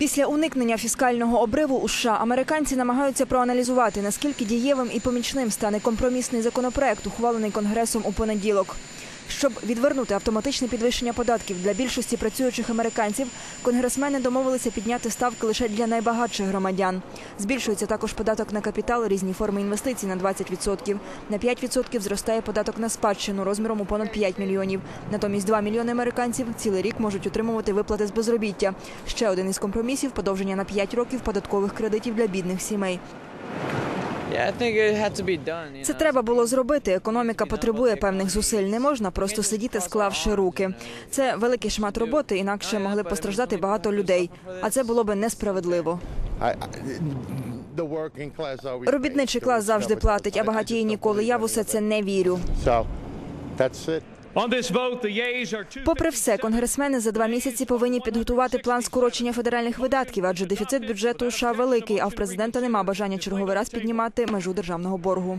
Після уникнення фіскального обриву у США американці намагаються проаналізувати, наскільки дієвим і помічним стане компромісний законопроект, ухвалений конгресом у понеділок. Щоб відвернути автоматичне підвищення податків для більшості працюючих американців, конгресмени домовилися підняти ставки лише для найбагатших громадян. Збільшується також податок на капітал, різні форми інвестицій на 20%. На 5% зростає податок на спадщину розміром у понад 5 мільйонів. Натомість 2 мільйони американців цілий рік можуть отримувати виплати з безробіття. Ще один із компромісів подовження на 5 років податкових кредитів для бідних сімей. Це треба було зробити. Економіка потребує певних зусиль. Не можна просто сидіти, склавши руки. Це великий шмат роботи, інакше могли постраждати багато людей. А це було би несправедливо. Робітничий клас завжди платить, а багатії ніколи. Я в усе це не вірю. Попри все, конгресмени за два місяці повинні підготувати план скорочення федеральних видатків, адже дефіцит бюджету США великий. А в президента нема бажання черговий раз піднімати межу державного боргу.